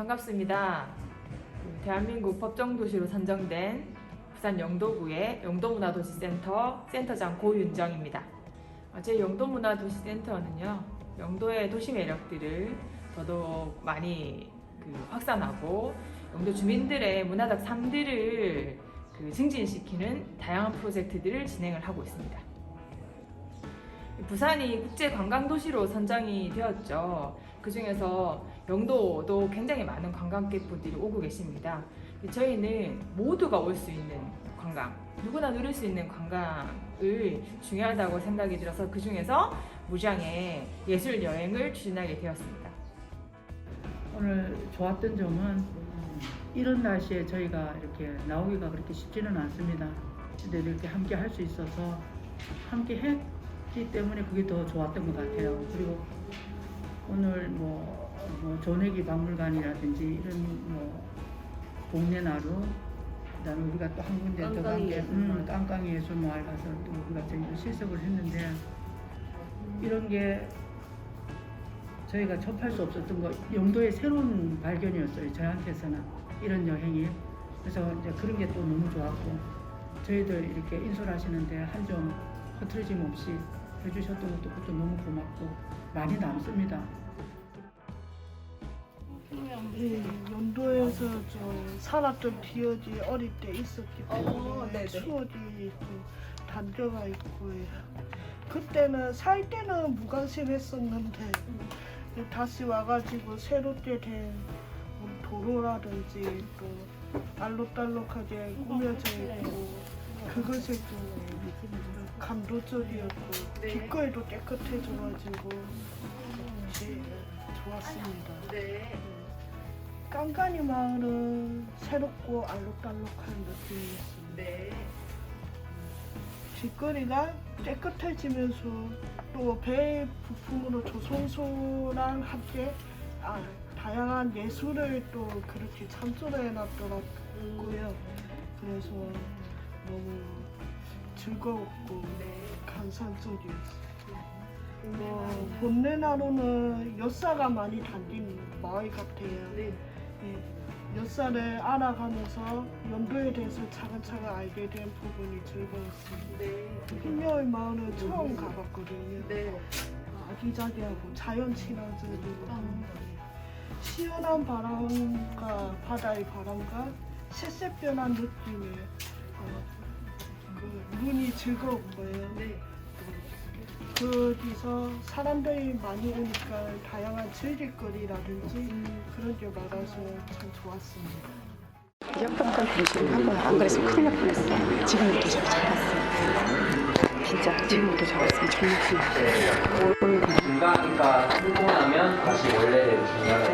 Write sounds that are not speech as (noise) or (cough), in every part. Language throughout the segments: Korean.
반갑습니다. 그 대한민국 법정도시로 선정된 부산 영도구의 영도문화도시센터 센터장 고윤정입니다. 어, 제 영도문화도시센터는요, 영도의 도시 매력들을 더더욱 많이 그 확산하고 영도 주민들의 문화적 삶들을 그 증진시키는 다양한 프로젝트들을 진행을 하고 있습니다. 부산이 국제 관광 도시로 선정이 되었죠. 그 중에서 영도도 굉장히 많은 관광객분들이 오고 계십니다. 저희는 모두가 올 수 있는 관광, 누구나 누릴 수 있는 관광을 중요하다고 생각이 들어서 그 중에서 무장의 예술 여행을 추진하게 되었습니다. 오늘 좋았던 점은 이런 날씨에 저희가 이렇게 나오기가 그렇게 쉽지는 않습니다. 근데 이렇게 함께 할 수 있어서 함께 했기 때문에 그게 더 좋았던 것 같아요. 그리고 오늘 뭐, 뭐 조내기 박물관이라든지 이런 뭐 동네 나루 그다음에 우리가 또 한 군데 더 간게 음, 깡깡이 예술 마을 가서 또 우리가 저희도 실습을 했는데 이런 게 저희가 접할 수 없었던 거 영도의 새로운 발견이었어요 저한테서는 이런 여행이 그래서 이제 그런 게 또 너무 좋았고 저희들 이렇게 인솔하시는데 한점 흐트러짐 없이 해주셨던 것도 그것도 너무 고맙고 많이 남습니다. 네, 연도에서 저 살았던 기억이 어릴 때 있었기 때문에 추억이 좀 담겨가 있고요. 그때는 살 때는 무관심했었는데 다시 와가지고 새롭게 된 도로라든지 또 알록달록하게 꾸며져 있고 그것이 좀 감동적이었고 길거리도 깨끗해져가지고 네, 좋았습니다. 깐깐이 마을은 새롭고 알록달록한 느낌이었습니다. 길거리가 깨끗해지면서 또배 부품으로 조선소랑 함께 아, 다양한 예술을 또 그렇게 참조해 놨더라고요. 그래서 너무 즐거웠고 감상적이었어요. 뭐 본네나루는 엿사가 많이 담긴 마을 같아요. 예, 엿사를 알아가면서 연도에 대해서 차근차근 알게 된 부분이 즐거웠습니다. 흰여울 마을은 처음 가봤거든요. 아기자기하고 자연 친화적이고 시원한 바람과 바다의 바람과 새색 변한 느낌에 어, 그 눈이 즐거웠고요. 거기서 사람들이 많이 오니까 다양한 즐길거리라든지 그런 게 많아서 참 좋았습니다. 역병권 변신하고 안 그랬으면 큰일 날 뻔했어. 지금부터 잘 잡았어. 진짜 지금부터 잡았으면 정말 큰일 났어. 오늘 그냥 중간이니까 풀고 나면 다시 원래대로 중간에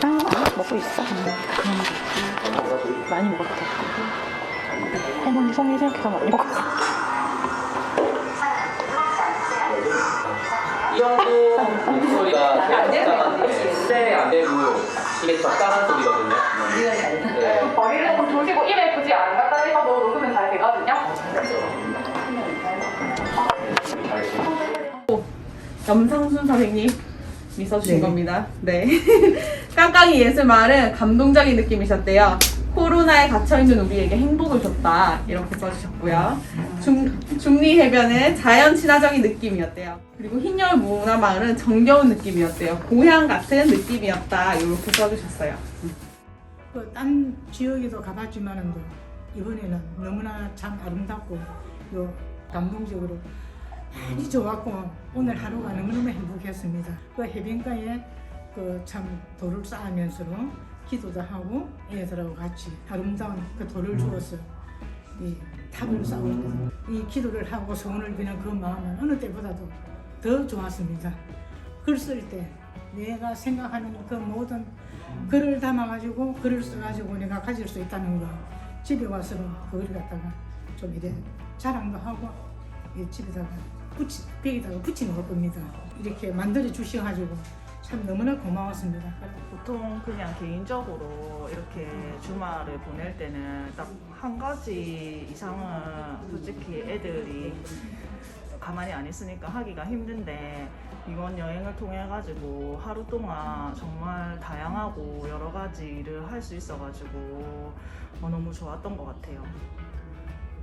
빵안 먹고 있어. 그럼 많이 먹었다. 할머니 성의 생각해서 많이 먹었어. 이 정도 목소리가 제일 적당한데 세안 되고 이게 적당한 소리거든요. 네. 머리를 좀 조시고 입에 굳이 안 갖다 대셔도 녹으면 잘 되거든요. 염상순 선생님이 써주신 겁니다. 네. (laughs) 깡깡이 예술마을은 감동적인 느낌이셨대요. 코로나에 갇혀있는 우리에게 행복을 줬다. 이렇게 써주셨고요. 중, 중리 해변은 자연 친화적인 느낌이었대요. 그리고 흰여울 문화 마을은 정겨운 느낌이었대요. 고향 같은 느낌이었다. 이렇게 써주셨어요. 그딴 지역에도 가봤지만은 또 이번에는 너무나 참 아름답고 요 감동적으로 많이 좋았고 오늘 하루가 너무너무 행복했습니다. 그 해변가에 그 참 돌을 쌓으면서로 기도도 하고 애들하고 같이 아름다운 그 돌을 주어서 이 탑을 쌓고 이 기도를 하고 소원을 비는 그 마음은 어느 때보다도 더 좋았습니다. 글 쓸 때 내가 생각하는 그 모든 글을 담아가지고 글을 써가지고 내가 가질 수 있다는 거 집에 와서 그걸 갖다가 좀 이래 자랑도 하고 이 집에다가 붙이 벽에다가 붙이는 걸 겁니다. 이렇게 만들어 주셔가지고 참 너무나 고마웠습니다. 보통 그냥 개인적으로 이렇게 주말을 보낼 때는 딱 한 가지 이상은 솔직히 애들이 가만히 안 있으니까 하기가 힘든데 이번 여행을 통해 가지고 하루 동안 정말 다양하고 여러 가지 일을 할 수 있어 가지고 어, 너무 좋았던 것 같아요.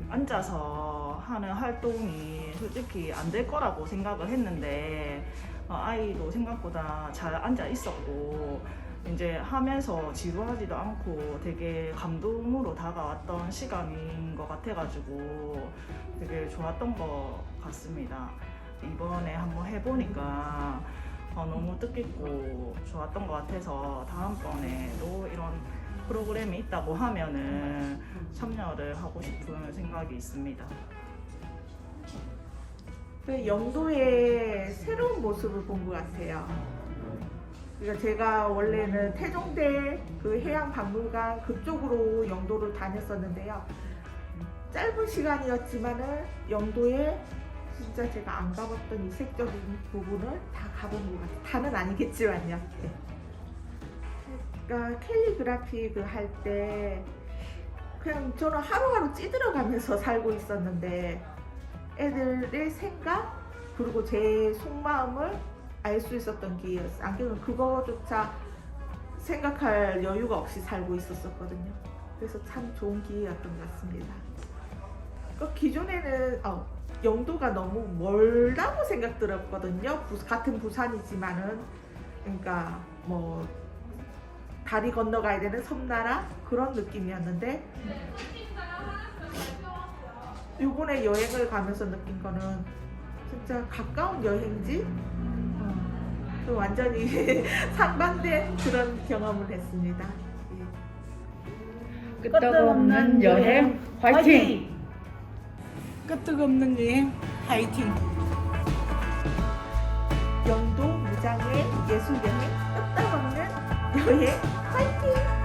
앉아서 하는 활동이 솔직히 안 될 거라고 생각을 했는데 어, 아이도 생각보다 잘 앉아 있었고 이제 하면서 지루하지도 않고 되게 감동으로 다가왔던 시간인 것 같아가지고 되게 좋았던 것 같습니다. 이번에 한번 해보니까 어, 너무 뜻깊고 좋았던 것 같아서 다음번에도 이런 프로그램이 있다고 하면은 참여를 하고 싶은 생각이 있습니다. 그 영도의 새로운 모습을 본 것 같아요. 그러니까 제가 원래는 태종대 그 해양박물관 그쪽으로 영도를 다녔었는데요. 짧은 시간이었지만은 영도에 진짜 제가 안 가봤던 이색적인 부분을 다 가본 것 같아요. 다는 아니겠지만요. 네. 그러니까 캘리그라피 그 할 때 그냥 저는 하루하루 찌들어가면서 살고 있었는데 애들의 생각 그리고 제 속마음을 알 수 있었던 기회였어요. 안경은 그거조차 생각할 여유가 없이 살고 있었었거든요. 그래서 참 좋은 기회였던 것 같습니다. 그 기존에는 어, 영도가 너무 멀다고 생각 들었거든요. 부- 같은 부산이지만은 그러니까 뭐 다리 건너가야 되는 섬나라 그런 느낌이었는데 요번에 여행을 가면서 느낀 거는 진짜 가까운 여행지 어, 또 완전히 (laughs) 상반된 그런 경험을 했습니다. 예. 끄떡없는 여행 화이팅! 끄떡없는 여행 화이팅! 영도 무장의 예술 여행 끄떡없는